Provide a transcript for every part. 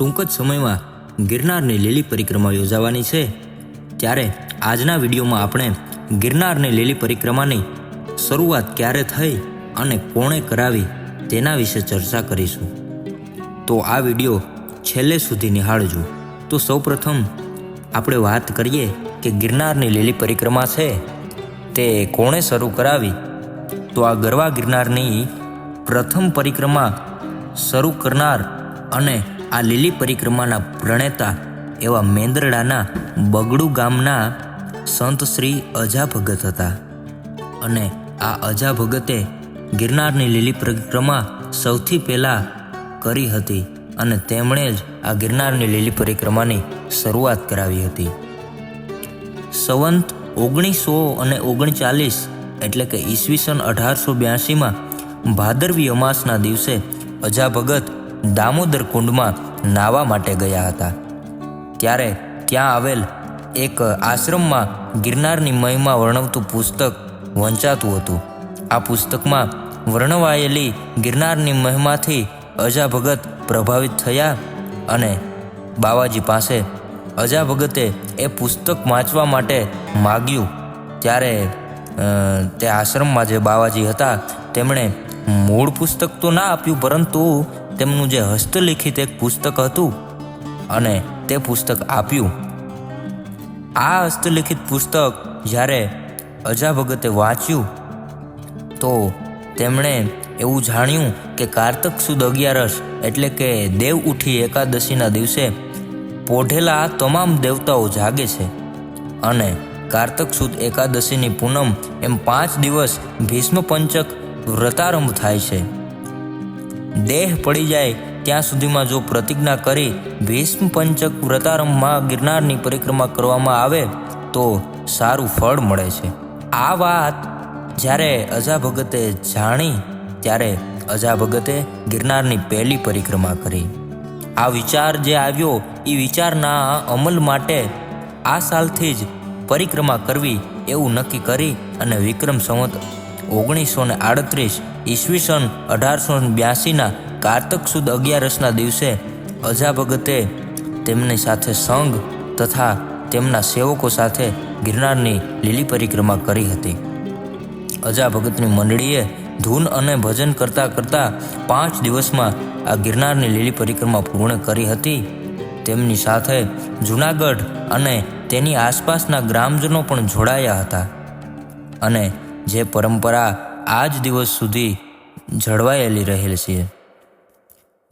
ટૂંક જ સમયમાં ગિરનારની લીલી પરિક્રમા યોજાવાની છે. ત્યારે આજના વિડીયોમાં આપણે ગિરનારની લીલી પરિક્રમાની શરૂઆત ક્યારે થઈ અને કોણે કરાવી તેના વિશે ચર્ચા કરીશું. તો આ વીડિયો છેલ્લે સુધી નિહાળજો. તો સૌપ્રથમ આપણે વાત કરીએ કે ગિરનારની લીલી પરિક્રમા છે તે કોણે શરૂ કરાવી? તો આ ગરવા ગિરનારની પ્રથમ પરિક્રમા શરૂ કરનાર અને આ લીલી પરિક્રમાના પ્રણેતા એવા મેંદરડાના બગડુ ગામના સંત શ્રી અજા ભગત હતા. અને આ અજા ભગતે ગિરનારની લીલી પરિક્રમા સૌથી પહેલાં કરી હતી અને તેમણે જ આ ગિરનારની લીલી પરિક્રમાની શરૂઆત કરાવી હતી. સંવંત ઓગણીસો અને ઓગણચાલીસ એટલે કે ઈસવીસન અઢારસો બ્યાસીમાં ભાદરવી અમાસના દિવસે અજા ભગત દામોદર કુંડમાં નાહવા માટે ગયા હતા. ત્યારે ત્યાં આવેલ એક આશ્રમમાં ગિરનારની મહિમા વર્ણવતું પુસ્તક વંચાતું હતું. આ પુસ્તકમાં વર્ણવાયેલી ગિરનારની મહિમાથી અજા ભગત પ્રભાવિત થયા અને બાવાજી પાસે અજા ભગતે એ પુસ્તક વાંચવા માટે માગ્યું. ત્યારે તે આશ્રમમાં જે બાવાજી હતા, તેમણે મૂળ પુસ્તક તો ના આપ્યું, પરંતુ તેમનું જે હસ્તલિખિત એક પુસ્તક હતું અને તે પુસ્તક આપ્યું. આ હસ્તલિખિત પુસ્તક જ્યારે અજા ભગતે વાંચ્યું, તો તેમણે એવું જાણ્યું કે કારતક સુદ અગિયારસ એટલે કે દેવ ઉઠી એકાદશીના દિવસે પોઢેલા તમામ દેવતાઓ જાગે છે અને કારતક સુદ એકાદશીની પૂનમ એમ પાંચ દિવસ ભીષ્મ પંચક વ્રતારંભ થાય છે. દેહ પડી જાય, ત્યાં સુધીમાં જો પ્રતિજ્ઞા કરી ભીષ્મ પંચક વ્રતારંભમાં ગિરનારની પરિક્રમા કરવામાં આવે, તો સારું ફળ મળે છે. આ વાત જ્યારે અજા ભગતે જાણી, ત્યારે અજા ભગતે ગિરનારની પહેલી પરિક્રમા કરી. આ વિચાર જે આવ્યો એ વિચારના અમલ માટે આ સાલથી જ પરિક્રમા કરવી એવું નક્કી કરી અને વિક્રમ સંવત ઓગણીસો ને આડત્રીસ ઈસવીસન અઢારસો બ્યાસીના કારતક સુદ અગિયારસના દિવસે અજા ભગતે તેમની સાથે સંઘ તથા તેમના સેવકો સાથે ગિરનારની લીલી પરિક્રમા કરી હતી. અજા ભગતની મંડળીએ ધૂન અને ભજન કરતાં કરતાં પાંચ દિવસમાં આ ગિરનારની લીલી પરિક્રમા પૂર્ણ કરી હતી. તેમની સાથે જૂનાગઢ અને તેની આસપાસના ગ્રામજનો પણ જોડાયા હતા અને જે પરંપરા આજ દિવસ સુધી જળવાયેલી રહેલ છે.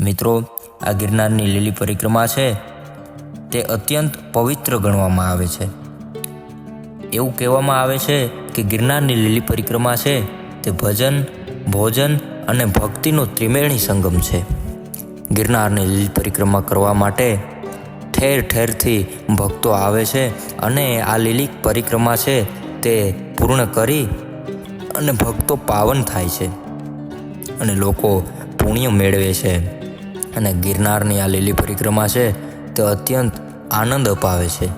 મિત્રો, આ ગિરનારની લીલી પરિક્રમા છે, તે અત્યંત પવિત્ર ગણવામાં આવે છે. એવું કહેવામાં આવે છે કે ગિરનારની લીલી પરિક્રમા છે, તે ભજન, ભોજન અને ભક્તિનો ત્રિમેણી સંગમ છે. ગિરનારની લીલી પરિક્રમા કરવા માટે ઠેર ઠેરથી ભક્તો આવે છે અને આ લીલી પરિક્રમા છે, તે પૂર્ણ કરી અને ભક્તો પાવન થાય છે. અને લોકો પુણ્ય મેળવે છે. અને ગિરનારની આ લીલી પરિક્રમા છે તે અત્યંત આનંદ અપાવે છે.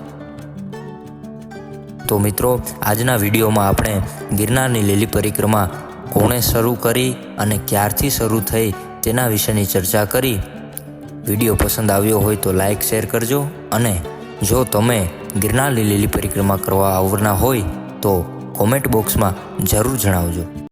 તો મિત્રો, આજના વિડીયોમાં આપણે ગિરનારની લીલી પરિક્રમા કોણે શરૂ કરી અને ક્યારથી શરૂ થઈ તેના વિશેની ચર્ચા કરી. વીડિયો પસંદ આવ્યો હોય તો લાઇક શેર કરજો અને જો તમે ગિરનારની લીલી પરિક્રમા કરવા આવવાના હોય તો કોમેન્ટ બોક્સમાં જરૂર જણાવજો.